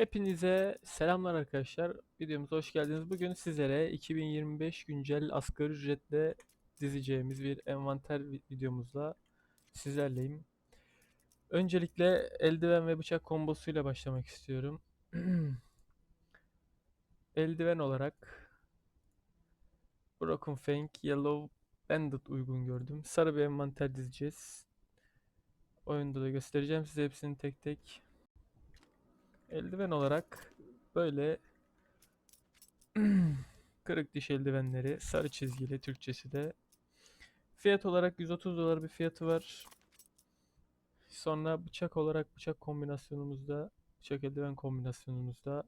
Hepinize selamlar arkadaşlar. Videomuza hoş geldiniz. Bugün sizlere 2025 güncel asgari ücretle dizeceğimiz bir envanter vi- videomuzla sizlerleyim. Öncelikle eldiven ve bıçak kombosuyla başlamak istiyorum. Eldiven olarak Broken Fang, Yellow Bandit uygun gördüm. Sarı bir envanter dizeceğiz. Oyunda da göstereceğim size hepsini tek tek. Eldiven olarak böyle Kırık diş eldivenleri, sarı çizgili Türkçesi de. Fiyat olarak 130 dolar bir fiyatı var. Sonra bıçak olarak bıçak kombinasyonumuzda, bıçak eldiven kombinasyonumuzda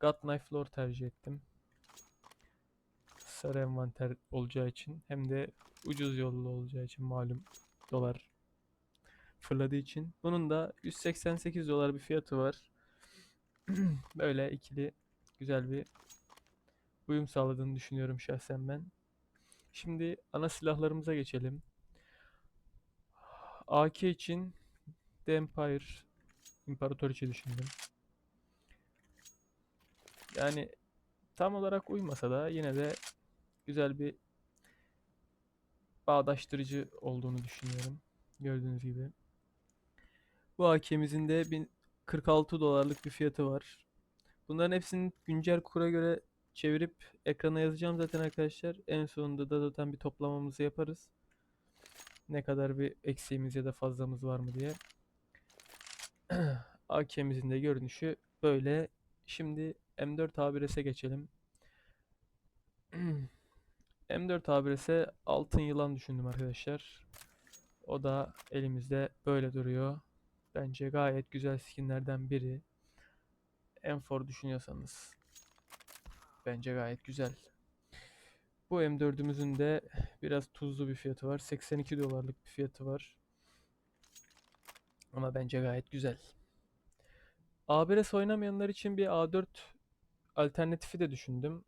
God Knife Lore tercih ettim. Sarı envanter olacağı için hem de ucuz yollu olacağı için malum dolar fırladığı için. Bunun da 188 dolar bir fiyatı var. Böyle ikili güzel bir uyum sağladığını düşünüyorum şahsen ben. Şimdi ana silahlarımıza geçelim. AK için The Empire İmparatoriçe düşündüm. Yani tam olarak uymasa da yine de güzel bir bağdaştırıcı olduğunu düşünüyorum. Gördüğünüz gibi. Bu AK'mizin de 1046 dolarlık bir fiyatı var. Bunların hepsini güncel kura göre çevirip ekrana yazacağım zaten arkadaşlar. En sonunda da zaten bir toplamamızı yaparız. Ne kadar bir eksiğimiz ya da fazlamız var mı diye. AK'mizin de görünüşü böyle. Şimdi M4 A1S'e geçelim. M4 A1S'e altın yılan düşündüm arkadaşlar. O da elimizde böyle duruyor. Bence gayet güzel skinlerden biri. M4 düşünüyorsanız bence gayet güzel. Bu M4'ümüzün de biraz tuzlu bir fiyatı var. 82 dolarlık bir fiyatı var. Ama bence gayet güzel. A1S oynamayanlar için bir A4 alternatifi de düşündüm.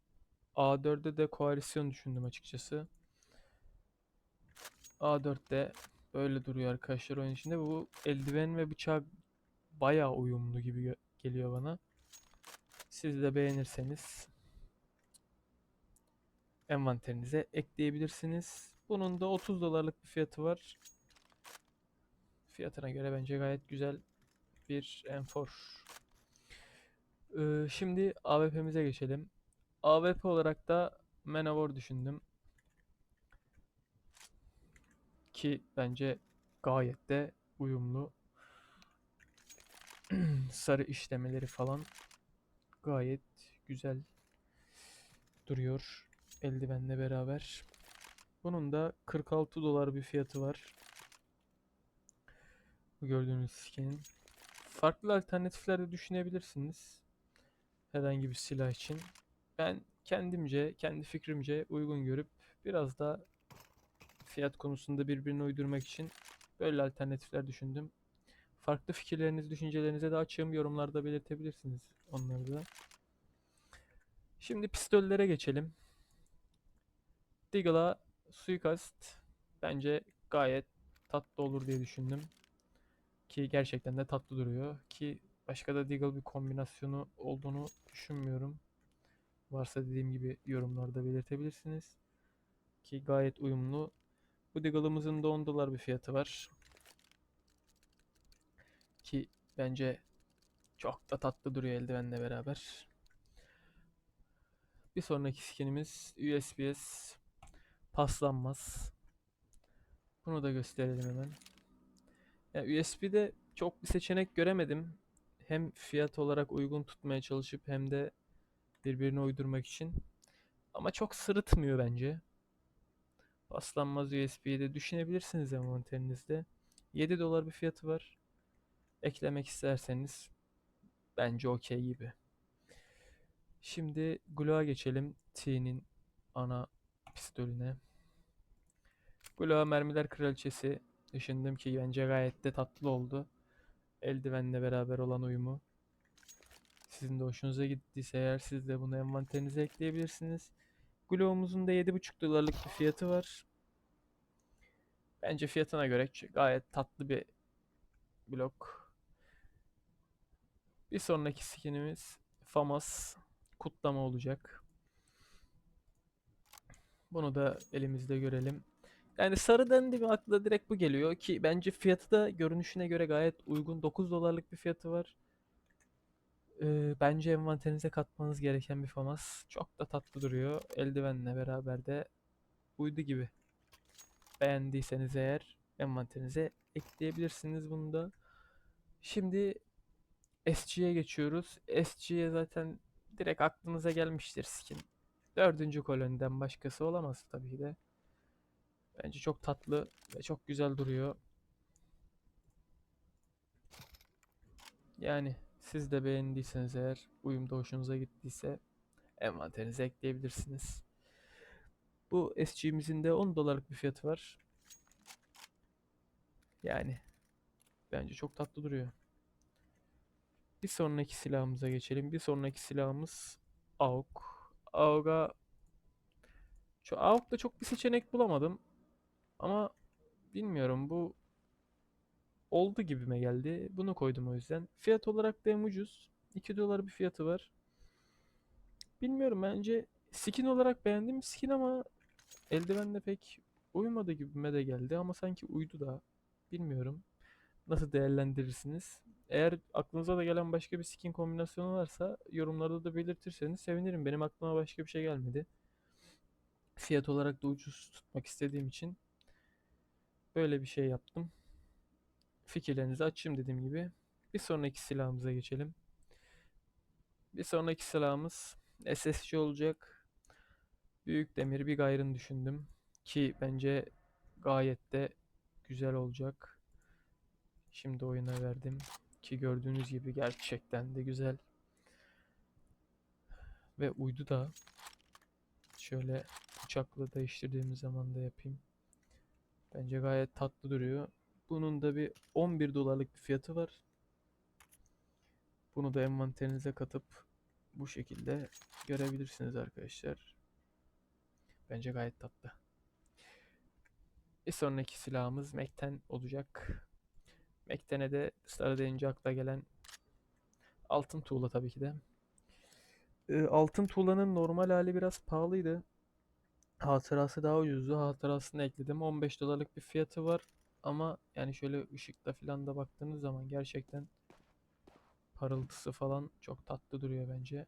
A4'de de koalisyon düşündüm açıkçası. A4'de böyle duruyor arkadaşlar oyun içinde. Bu eldiven ve bıçak bayağı uyumlu gibi geliyor bana. Siz de beğenirseniz envanterinize ekleyebilirsiniz. Bunun da 30 dolarlık bir fiyatı var. Fiyatına göre bence gayet güzel bir enfor. Ee, şimdi AWP'mize geçelim. AWP olarak da Manowar düşündüm. Ki bence gayet de uyumlu. Sarı işlemeleri falan gayet güzel duruyor eldivenle beraber. Bunun da 46 dolar bir fiyatı var. Bu gördüğünüz skinin. Farklı alternatifler de düşünebilirsiniz. Herhangi bir silah için. Ben kendimce, kendi fikrimce uygun görüp biraz da fiyat konusunda birbirine uydurmak için böyle alternatifler düşündüm. Farklı fikirlerinizi, düşüncelerinize de açığım. Yorumlarda belirtebilirsiniz onları da. Şimdi pistollere geçelim. Deagle'a suikast bence gayet tatlı olur diye düşündüm. Ki gerçekten de tatlı duruyor. Ki başka da Deagle bir kombinasyonu olduğunu düşünmüyorum. Varsa dediğim gibi yorumlarda belirtebilirsiniz. Ki gayet uyumlu. Bu Deagle'ımızın da 10 dolar bir fiyatı var. Ki bence çok da tatlı duruyor eldivenle beraber. Bir sonraki skinimiz USPS paslanmaz. Bunu da gösterelim hemen. Ya USB'de çok bir seçenek göremedim. Hem fiyat olarak uygun tutmaya çalışıp hem de birbirine uydurmak için. Ama çok sırıtmıyor bence. Paslanmaz USB'yi de düşünebilirsiniz envanterinizde. 7 dolar bir fiyatı var. Eklemek isterseniz bence okey gibi. Şimdi Glock'a geçelim. T'nin ana pistolüne. Glock mermiler kraliçesi. Düşündüm ki bence gayet de tatlı oldu. Eldivenle beraber olan uyumu. Sizin de hoşunuza gittiyse eğer siz de bunu envanterinize ekleyebilirsiniz. Glock'umuzun da 7,5 dolarlık bir fiyatı var. Bence fiyatına göre gayet tatlı bir blok. Bir sonraki skinimiz FAMAS kutlama olacak. Bunu da elimizde görelim. Yani sarı dendi mi akla direkt bu geliyor ki bence fiyatı da görünüşüne göre gayet uygun. 9 dolarlık bir fiyatı var. Ee, bence envanterinize katmanız gereken bir FAMAS. Çok da tatlı duruyor. Eldivenle beraber de uydu gibi. Beğendiyseniz eğer envanterinize ekleyebilirsiniz bunu da. Şimdi SG'ye geçiyoruz. SG'ye zaten direkt aklınıza gelmiştir skin. Dördüncü koloniden başkası olamaz tabii de. Bence çok tatlı ve çok güzel duruyor. Yani siz de beğendiyseniz eğer uyumda hoşunuza gittiyse envanterinize ekleyebilirsiniz. Bu SG'mizin de 10 dolarlık bir fiyatı var. Yani bence çok tatlı duruyor. Bir sonraki silahımıza geçelim. Bir sonraki silahımız AUK. AUK'a şu AUK'ta çok bir seçenek bulamadım. Ama bilmiyorum bu oldu gibime geldi. Bunu koydum o yüzden. Fiyat olarak da hem ucuz. 2 dolar bir fiyatı var. Bilmiyorum bence skin olarak beğendiğim skin ama eldivenle pek uymadı gibime de geldi ama sanki uydu da. Bilmiyorum. Nasıl değerlendirirsiniz? Eğer aklınıza da gelen başka bir skin kombinasyonu varsa yorumlarda da belirtirseniz sevinirim. Benim aklıma başka bir şey gelmedi. Fiyat olarak da ucuz tutmak istediğim için böyle bir şey yaptım. Fikirlerinizi açayım dediğim gibi. Bir sonraki silahımıza geçelim. Bir sonraki silahımız SSC olacak. Büyük demir bir gayrını düşündüm. Ki bence gayet de güzel olacak. Şimdi oyuna verdim. Ki gördüğünüz gibi gerçekten de güzel. Ve uydu da şöyle uçakla değiştirdiğimiz zaman da yapayım. Bence gayet tatlı duruyor. Bunun da bir 11 dolarlık bir fiyatı var. Bunu da envanterinize katıp bu şekilde görebilirsiniz arkadaşlar. Bence gayet tatlı. Bir sonraki silahımız Mekten olacak. Mekten'e de sarı deyince akla gelen altın tuğla tabii ki de. Ee, altın tuğlanın normal hali biraz pahalıydı. Hatırası daha ucuzdu. Hatırasını ekledim. 15 dolarlık bir fiyatı var. Ama yani şöyle ışıkta falan da baktığınız zaman gerçekten parıltısı falan çok tatlı duruyor bence.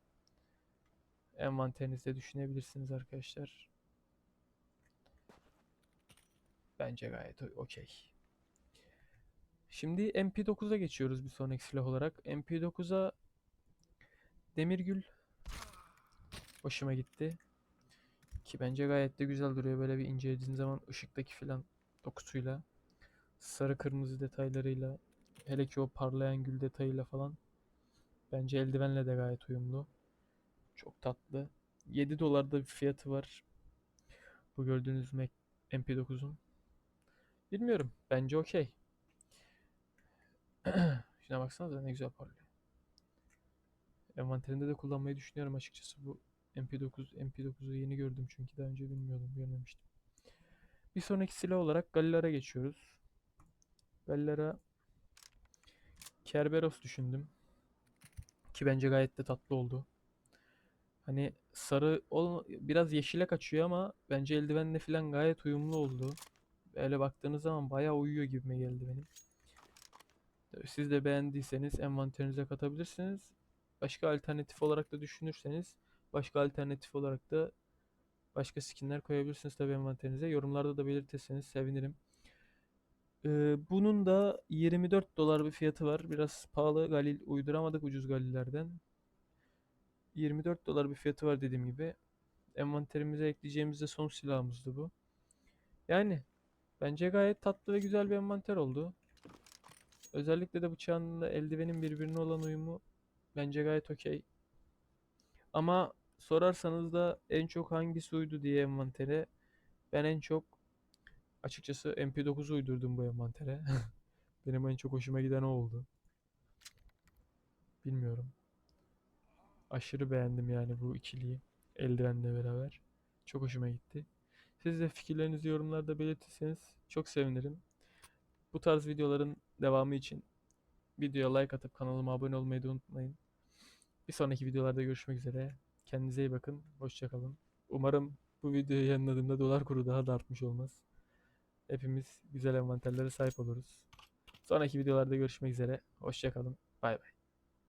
Envanterinizde düşünebilirsiniz arkadaşlar. Bence gayet okey. Şimdi MP9'a geçiyoruz bir sonraki silah olarak. MP9'a Demirgül hoşuma gitti. Ki bence gayet de güzel duruyor. Böyle bir incelediğin zaman ışıktaki filan dokusuyla. Sarı kırmızı detaylarıyla. Hele ki o parlayan gül detayıyla falan. Bence eldivenle de gayet uyumlu. Çok tatlı. 7 dolarda bir fiyatı var. Bu gördüğünüz Mac MP9'un. Bilmiyorum. Bence okey. Şuna baksanıza ne güzel parlıyor. Envanterinde de kullanmayı düşünüyorum açıkçası bu MP9 MP9'u yeni gördüm çünkü daha önce bilmiyordum, görmemiştim. Bir sonraki silah olarak Gallilara geçiyoruz. Gallilara Kerberos düşündüm. Ki bence gayet de tatlı oldu. Hani sarı ol biraz yeşile kaçıyor ama bence eldivenle falan gayet uyumlu oldu. Böyle baktığınız zaman bayağı uyuyor gibime geldi benim. Siz de beğendiyseniz envanterinize katabilirsiniz. Başka alternatif olarak da düşünürseniz başka alternatif olarak da başka skinler koyabilirsiniz tabii envanterinize. Yorumlarda da belirtirseniz sevinirim. Bunun da 24 dolar bir fiyatı var. Biraz pahalı Galil uyduramadık ucuz Galillerden. 24 dolar bir fiyatı var dediğim gibi. Envanterimize ekleyeceğimiz de son silahımızdı bu. Yani bence gayet tatlı ve güzel bir envanter oldu. Özellikle de bıçağınla eldivenin birbirine olan uyumu bence gayet okey. Ama sorarsanız da en çok hangisi uydu diye envantere ben en çok açıkçası MP9'u uydurdum bu envantere. Benim en çok hoşuma giden o oldu. Bilmiyorum. Aşırı beğendim yani bu ikiliyi. Eldivenle beraber. Çok hoşuma gitti. Siz de fikirlerinizi yorumlarda belirtirseniz çok sevinirim. Bu tarz videoların devamı için videoya like atıp kanalıma abone olmayı da unutmayın. Bir sonraki videolarda görüşmek üzere. Kendinize iyi bakın. Hoşçakalın. Umarım bu videoyu yayınladığımda dolar kuru daha da artmış olmaz. Hepimiz güzel envanterlere sahip oluruz. Sonraki videolarda görüşmek üzere. Hoşçakalın. Bay bay.